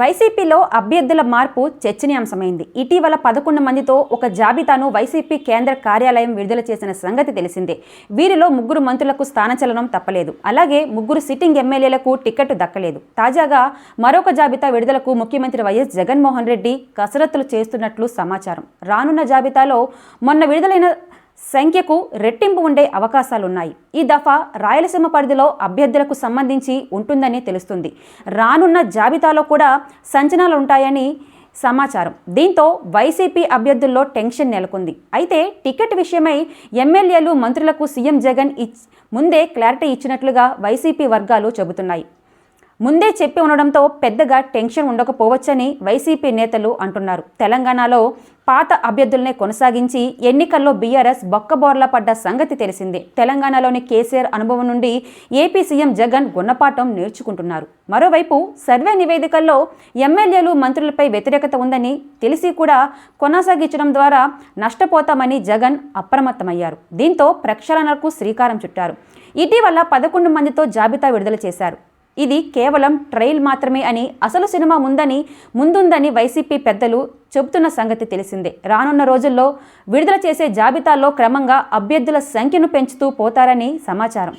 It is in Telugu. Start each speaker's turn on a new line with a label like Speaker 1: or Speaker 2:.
Speaker 1: వైసీపీలో అభ్యర్థుల మార్పు చర్చనీయాంశమైంది. ఇటీవల పదకొండు మందితో ఒక జాబితాను వైసీపీ కేంద్ర కార్యాలయం విడుదల చేసిన సంగతి తెలిసిందే. వీరిలో ముగ్గురు మంత్రులకు స్థానచలనం తప్పలేదు. అలాగే ముగ్గురు సిట్టింగ్ ఎమ్మెల్యేలకు టికెట్ దక్కలేదు. తాజాగా మరొక జాబితా విడుదలకు ముఖ్యమంత్రి వైఎస్ జగన్మోహన్ రెడ్డి కసరత్తులు చేస్తున్నట్లు సమాచారం. రానున్న జాబితాలో మొన్న విడుదలైన సంఖ్యకు రెట్టింపు ఉండే అవకాశాలున్నాయి. ఈ దఫా రాయలసీమ పరిధిలో అభ్యర్థులకు సంబంధించి ఉంటుందని తెలుస్తుంది. రానున్న జాబితాలో కూడా సంచనాలు ఉంటాయని సమాచారం. దీంతో వైసీపీ అభ్యర్థుల్లో టెన్షన్ నెలకొంది. అయితే టికెట్ విషయమై ఎమ్మెల్యేలు మంత్రులకు సీఎం జగన్ ఇచ్ ముందే క్లారిటీ ఇచ్చినట్లుగా వైసీపీ వర్గాలు చెబుతున్నాయి. ముందే చెప్పి ఉండడంతో పెద్దగా టెన్షన్ ఉండకపోవచ్చని వైసీపీ నేతలు అంటున్నారు. తెలంగాణలో పాత అభ్యర్థులనే కొనసాగించి ఎన్నికల్లో బీఆర్ఎస్ బొక్కబోర్ల పడ్డ సంగతి తెలిసిందే. తెలంగాణలోని కేసీఆర్ అనుభవం నుండి ఏపీ సీఎం జగన్ గుణపాఠం నేర్చుకుంటున్నారు. మరోవైపు సర్వే నివేదికల్లో ఎమ్మెల్యేలు మంత్రులపై వ్యతిరేకత ఉందని తెలిసి కూడా కొనసాగించడం ద్వారా నష్టపోతామని జగన్ అప్రమత్తమయ్యారు. దీంతో ప్రక్షాళనకు శ్రీకారం చుట్టారు. ఇటీవల పదకొండు మందితో జాబితా విడుదల చేశారు. ఇది కేవలం ట్రయల్ మాత్రమే అని అసలు సినిమా ముందని ముందుందని వైసీపీ పెద్దలు చెబుతున్న సంగతి తెలిసిందే. రానున్న రోజుల్లో విడుదల చేసే జాబితాలో క్రమంగా అభ్యర్థుల సంఖ్యను పెంచుతూ పోతారని సమాచారం.